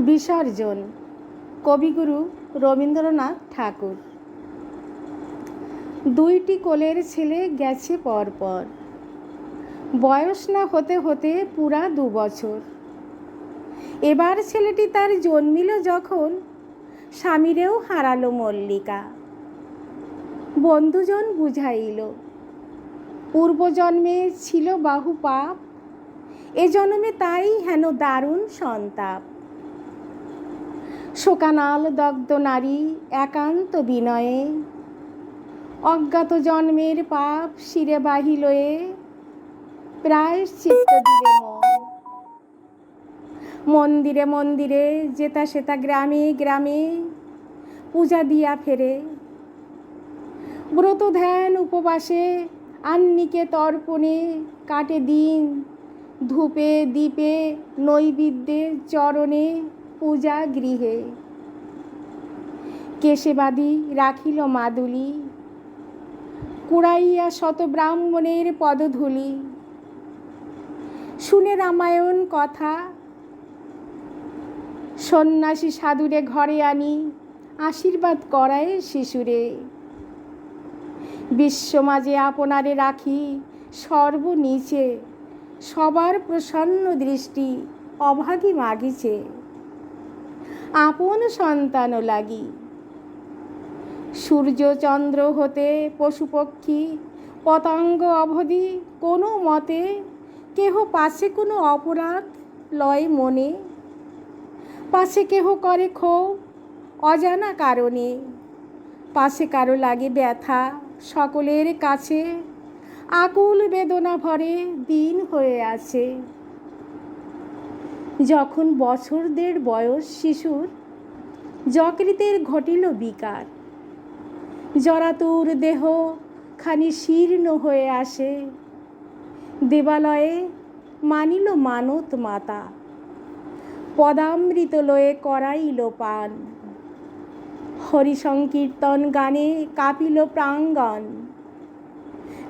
বিসর্জন। কবিগুরু রবীন্দ্রনাথ ঠাকুর। দুইটি কোলের ছেলে গেছে পরপর। বয়স না হতে হতে পুরা দু বছর। এবার ছেলেটি তার জন্মিল যখন স্বামীরেও হারালো মল্লিকা। বন্ধুজন বুঝাইল, পূর্বজন্মে ছিল বাহু পাপ, এ জন্মে তাই হেন দারুণ সন্তাপ। শোকানাল দগ্ধ নারী একান্ত বিনয়ে। অজ্ঞাত জন্মের পাপ শিরে বাহিলয়ে প্রায় চিত্ত দিলে মন। মন্দিরে মন্দিরে যেতা সেতা গ্রামে গ্রামে পূজা দিয়া ফেরে। ব্রত ধ্যান উপবাসে আন্নিকে তর্পণে কাটে দিন, ধূপে দ্বীপে নৈবেদ্যে, চরণে পূজা গৃহে। কেশেবাদী রাখিল মাদুলি। কুড়াইয়া শত ব্রাহ্মণের পদধূলি। শুনে রামায়ণ কথা। সন্ন্যাসী সাধুরে ঘরে আনি, আশীর্বাদ করায় শিশুরে। বিশ্ব মাঝে আপনারে রাখি সর্বনিচে সবার প্রসন্ন দৃষ্টি অভাগী মাগিছে। আপন সন্তান লাগি। সূর্য চন্দ্র হতে পশুপক্ষী পতঙ্গ অবধি কোনো মতে কেহ পাশে কোনো অপরাধ লয় মনে। পাশে কেহ করে ক্ষোভ, অজানা কারণে। পাশে কারও লাগে ব্যথা, সকলের কাছে আকুল বেদনা ভরে দিন হয়ে আছে। যখন বছর দেড় বয়স শিশুর, যকৃতের ঘটিল বিকার। জরাতুর দেহ খানি শীর্ণ হয়ে আসে। দেবালয়ে মানিল মানত মাতা। পদামৃত লয়ে করাইল পান। হরি সংকীর্তন গানে কাঁপিল প্রাঙ্গণ।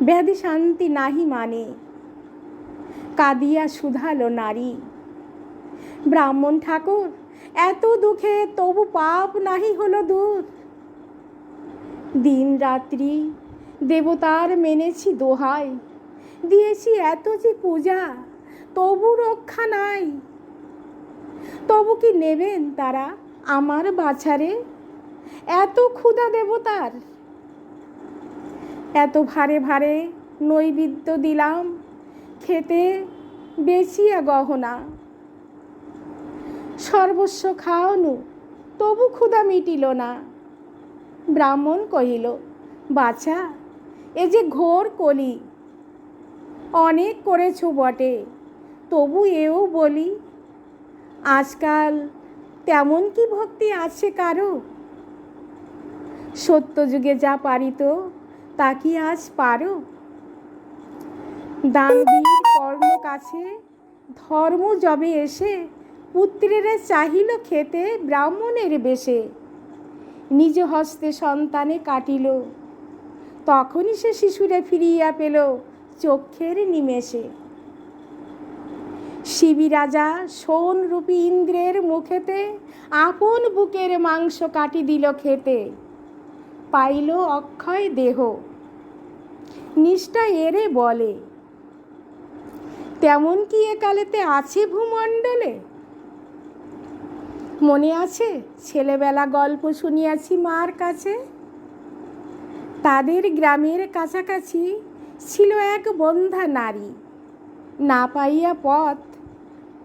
ব্যাধি শান্তি নাহি মানে। কাঁদিয়া শুধালো নারী। ব্রাহ্মণ ঠাকুর, এত দুঃখে তবু পাপ নাহি হলো দূর। দিন রাত্রি দেবতার মেনেছি দোহাই, দিয়েছি এত যে পূজা, তবু রক্ষা নাই। তবু কি নেবেন তারা আমার বাছারে? এত ক্ষুধা দেবতার। এত ভারে ভারে নৈবেদ্য দিলাম, খেতে বেচিয়া গহনা। সর্বস্ব খাওয়ানু, তবু ক্ষুধা মিটিল না। ব্রাহ্মণ কহিল, বাছা, এ যে ঘোর কলি। অনেক করেছ বটে, তবু এও বলি। আজকাল তেমন কি ভক্তি আছে কারও? সত্যযুগে যা পারিত, তা কি আজ পারো? দানবীর কর্ণ কাছে ধর্ম জবে এসে পুত্রেরা চাহিল খেতে ব্রাহ্মণের বেশে। নিজ হস্তে সন্তানে কাটিল। তখনই সে শিশুরে ফিরিয়া পেল চক্ষের নিমেষে। শিবি রাজা সোনরূপী ইন্দ্রের মুখেতে আপন বুকের মাংস কাটি দিল খেতে। পাইল অক্ষয় দেহ। নিষ্ঠা এরে বলে, তেমন কি একালেতে আছে ভূমণ্ডলে? মনে আছে? ছেলেবেলা গল্প শুনিয়াছি মার কাছে। তাদের গ্রামের কাছাকাছি ছিল এক বন্ধা নারী। না পাইয়া পথ।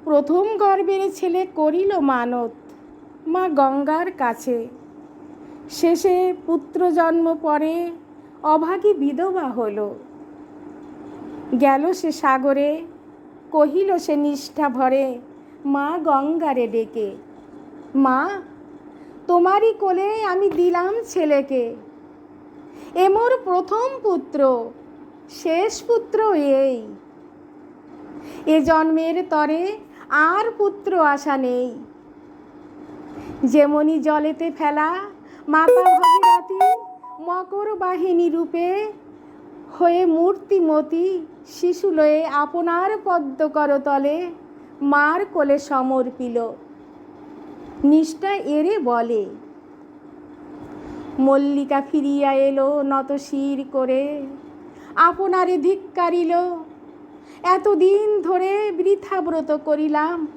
প্রথম গর্বের ছেলে করিল মানত মা গঙ্গার কাছে। শেষে পুত্র জন্ম পরে অভাগী বিধবা হলো। গেল সে সাগরে, কহিল সে নিষ্ঠা ভরে মা গঙ্গারে ডেকে। মা, তোমারই কোলে আমি দিলাম ছেলেকে। এমোর প্রথম পুত্র, শেষ পুত্র এই। এ জন্মের তরে আর পুত্র আশা নেই। যেমনি জলেতে ফেলা মাতা ভগীরথী মকর বাহিনী রূপে হয়ে মূর্তিমতি শিশু লয়ে আপনার পদ্ম করতলে মার কোলে সমর্পিল। নিষ্ঠা এরে বলে। মল্লিকা ফিরিয়া এলো নত শির করে। আপনারে ধিক্কারিল, এতদিন ধরে বৃথা ব্রত করিলাম।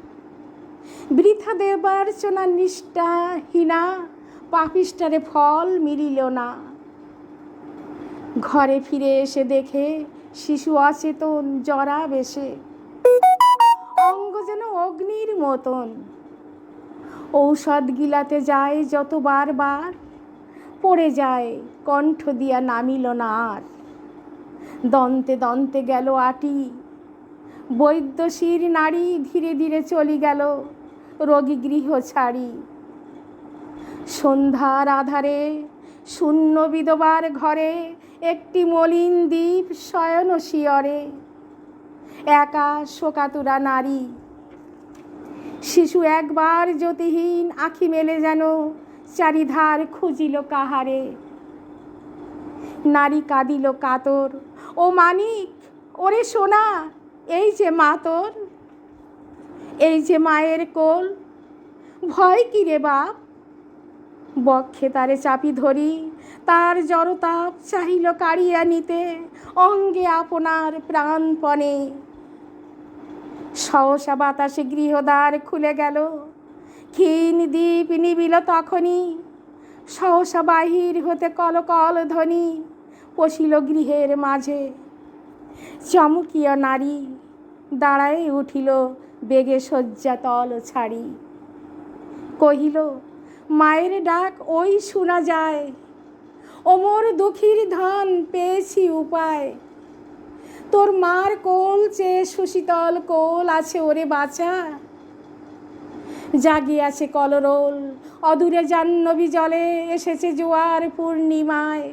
বৃথা দেবার চোনা নিষ্ঠা হীনা পাপিষ্টারে ফল মিলিল না। ঘরে ফিরে এসে দেখে শিশু অচেতন জরা বেশে অঙ্গ যেন অগ্নির মতন। ঔষধ গিলাতে যায় যত বারবার পড়ে যায়, কণ্ঠ দিয়া নামিল না আর। দন্তে দন্তে গেল আটি। বৈদ্যশীর নারী ধীরে ধীরে চলি গেল রোগী গৃহ ছাড়ি। সন্ধ্যার আধারে শূন্য বিধবার ঘরে একটি মলিন দ্বীপ শয়ন শিয়রে। একা শোকাতুরা নারী শিশু একবার জ্যোতিহীন আখি মেলে যেন চারিধার খুঁজিল কাহারে। নারী কাঁদিল কাতর, ও মানিক, ওরে সোনা, এই যে মা তোর, এই যে মায়ের কোল, ভয় কি রে বাপ? বক্ষে তারে চাপি ধরি, তার জড়তাপ চাহিল কাড়িয়া নিতে, অঙ্গে আপনার প্রাণপণে। সহসা বাতাসে গৃহদ্বার খুলে গেল। ক্ষীণ দ্বীপ নিবিল তখনই। সহসা বাহির হতে কলকল ধ্বনি পশিল গৃহের মাঝে। চমকিয়া নারী দাঁড়ায় উঠিল বেগে শয্যা তল ছাড়ি। কহিল, মায়ের ডাক ওই শোনা যায়। ওমর দুঃখীর ধন পেয়েছি উপায়। তোর মার কোল চেয়ে সুশীতল কোল আছে ওরে বাঁচা। জাগিয়াছে কলরোল, অদূরে জাহ্নবী জলে এসেছে জোয়ার পূর্ণিমায়।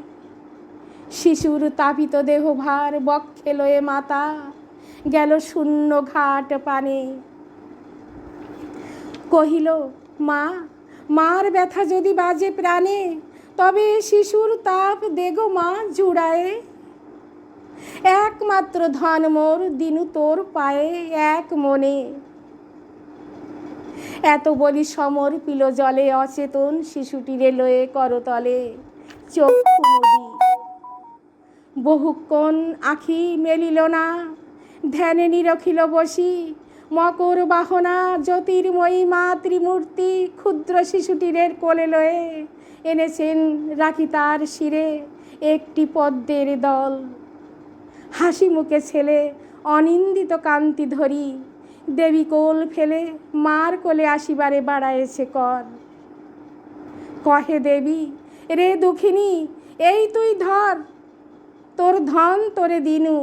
শিশুর তাপিত দেহভার বক্ষে লয়ে মাতা, গেল শূন্য ঘাট পানে। কহিল, মা, মার ব্যথা যদি বাজে প্রাণে, তবে শিশুর তাপ দেগো মা জুড়ায়ে। একমাত্র ধন মোর, দিনু তোর পায়ে এক মনে। এত বলি সমর, পিল জলে অচেতন, শিশুটিরে লয়ে করতলে। মুদি। বহুক্ষণ আখি মেলিল না, ধ্যানে নিরখিল বসি। মকর বাহনা, জ্যোতির্ময়ী মা ত্রিমূর্তি ক্ষুদ্র শিশুটিরের কোলে লয়ে এনেছেন রাখি তার শিরে একটি পদ্মের দল। হাসি মুখে ছেলে, অনিন্দিত কান্তি ধরি। দেবী কোল ফেলে, মার কোলে আসিবারে বাড়ায়েছে কর। কহে দেবী, রে দুঃখিনী, এই তুই ধর, তোর ধন তোরে দিনু।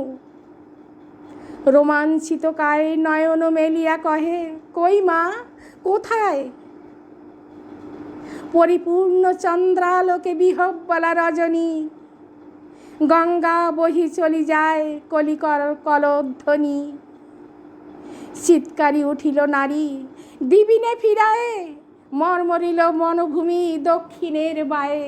রোমাঞ্চিত কায়ে নয়ন মেলিয়া কহে, কই মা, কোথায়? পরিপূর্ণ চন্দ্রালোকে বিহব্বলা রজনী গঙ্গা বহি চলি যায় কলিকর কলধ্বনি। চিৎকারি উঠিল নারী, দিবিনে ফিরায়ে, মর্মরিল মনভূমি দক্ষিণের বায়ে।